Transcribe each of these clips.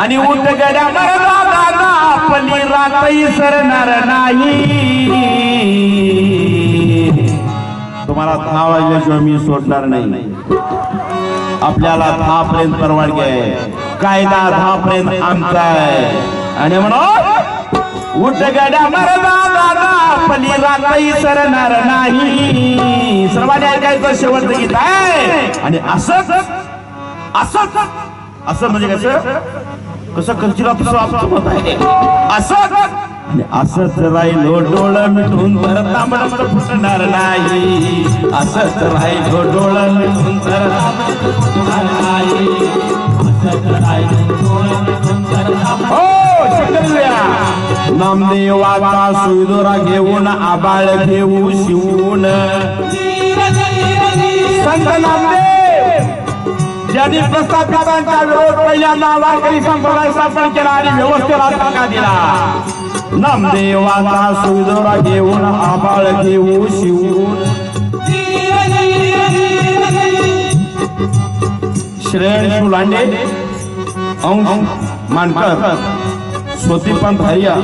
आणि उठ गड्या मरदा दादा आपली रातही सरणार नाही. तुम्हाला दहा वाजल्याशिवाय मी सोडणार नाही. आपल्याला दहा पर्यंत परवानगी आहे. कायदा दहा पर्यंत आमचा आहे. आणि म्हणून उठ गड्या मरदा दादा आपली रातही सरणार नाही. सर्वांनी ऐकायचं शेवटचं गीत आहे. आणि असंच असंच असं म्हणजे कसं? कसं कंचिरा तसं आमचं मत आहे असंच असंच राहिलो डोळ मिठून तर तांबड फुटणार नाही. असंच राहिलो डोळ मिठून तर फुटणार नाही. हो, नामदेवाचा सुदुरा घेऊन आबाळ घेऊ शिवून. ज्यांनी प्रस्थापितांचा विरोध पहिल्यांदा वारकरी संप्रदाय स्थापन केला आणि व्यवस्थेला धक्का दिला. नामदेवाचा सुजोरा घेऊन आबाळ घेऊ शिवून. श्रेयन शिवलांडे अंश मानकर स्वतीपंत हरिया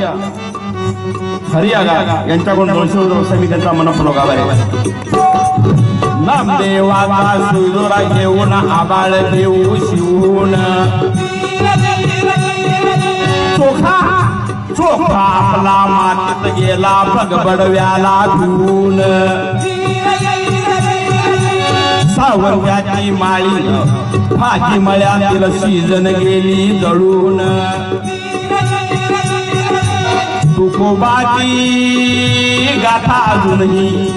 हरियागा यांच्याकडून दोनशे रुपये मी त्यांचा मनपूर्वक आभार आहे. नामदेवाचा सुदोरा घेऊन आबाळ घेऊ शिवून. चोखा चोखा आपला मातीत गेला भगबडव्याला धुवून. सावंत्याची माळी भाजी मळ्यातील सीजन गेली जळून. तुकोबाची गाथा अजूनही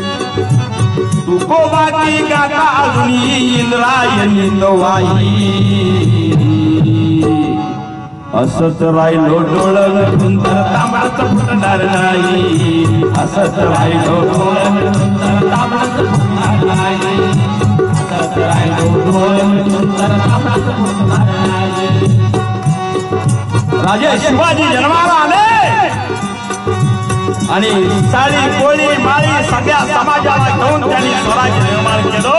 तुकोबाची गाथा अजूनही इंद्रायणी नवाई. असत राहिलो डोळ मिटून तांबडच फुटणार नाही. असत राहिलो डोळ तांबडच फुटणार नाही. राहिलो तांबडच फुटणार नाही. राजे शिवाजी जन्माला आले. आणि साडी कोळी माळी सगळ्या समाजाला घेऊन त्यांनी स्वराज्य निर्माण केलं.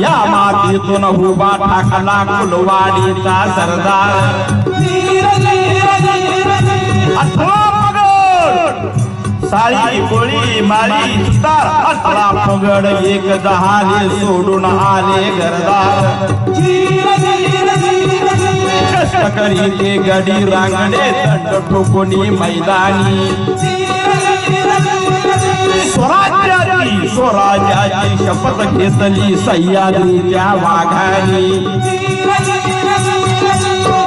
या मातीतून उभा ठाकला कुलवाडीचा सरदार. साळी कोळी माळी सुतार पगड. एक जहाले सोडून आले घरदार. कष्ट ते गडी रांगणे दंड ठोकोनी मैदानी. स्वराज्याची स्वराज्याची शपथ घेतली सह्याद्रीच्या वाघानी.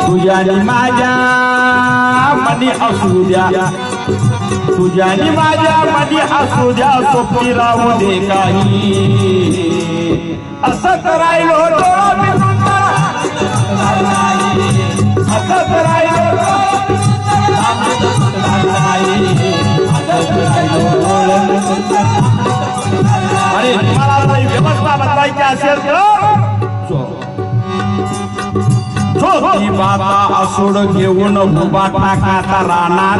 तुझ्यानी माझ्या मनी असू द्या. तुझ्यानी माझ्या मनी असू द्या सोपी राहू दे काही. असं करायलो बदलायची असेल तर छोटी बाबा असोड घेऊन उभा टाकाता रानात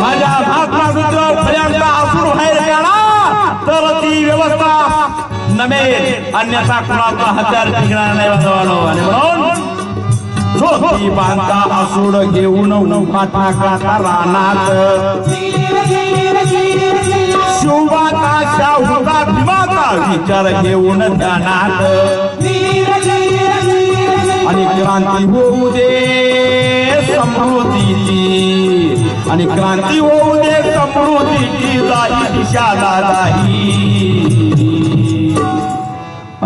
माझ्या महात्मा रुद्र पर्यंत असुर बाहेर गेला तर ती व्यवस्था नमेल अन्यथा कुणाचा हत्यार टिकणार नाही बांधवानो आणि म्हणून छोटी बांधा असोड घेऊन उभा टाकाता रानात. शिवबाचा शाहूचा भीमाचा विचार घेऊन ध्यानात आणि क्रांती होऊ दे समृद्धीची. आणि क्रांती होऊ दे समृद्धीची जाई दिशा दादाही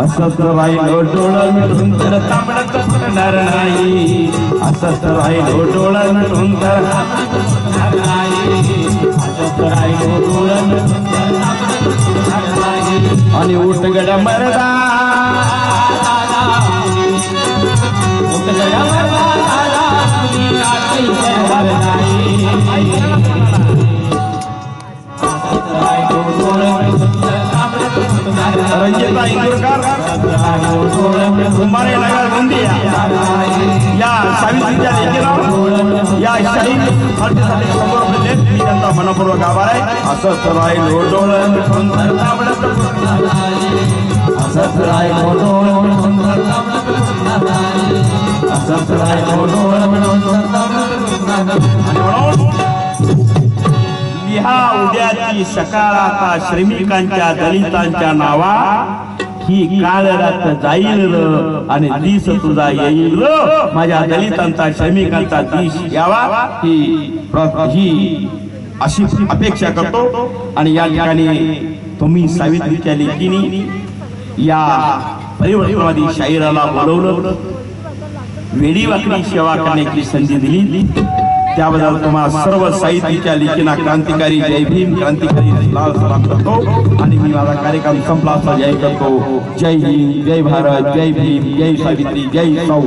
असंच राहिलो डोळा मिळून तर तांबडत फुटणार नाही. असंच राहिलो डोळं मिटून तर तांबडत फुटणार नाही. राहिलो तर आणि उठ मरदा. उठ मरदा. नाही रंजिता इंदुरकर कुंभारे नगर गोंदिया या सावित्रीच्या लेखीला या शहीद हॉटेलसाठी समोर दिले मी त्यांचा मनपूर्वक आभार आहे असंच राहिलो लोटोळ मिटून तर तांबडत फुटणार नाही. असंच राहिलो लोटोळ उद्याची सकाळ आता श्रमिकांच्या दलितांच्या नावा? ही काळ रात्र जाईल आणि दिस तुझा येईल माझ्या दलितांचा श्रमिकांचा दिस यावा. ही ही अशी अपेक्षा करतो. आणि या ठिकाणी तुम्ही सावित्रीच्या लेखीने या परिवर्तनवादी शाहिराला बोलवलं. वेडी वाकडी सेवा करण्याची संधी दिली. त्याबद्दल तुम्हाला सर्व साहित्याच्या लिखिना क्रांतिकारी जय भीम क्रांतिकारी लाल सलाम करतो. आणि मी माझा कार्यक्रम संपला असता जय करतो. जय हिंद जय भारत जय भीम जय सावित्री जय सौ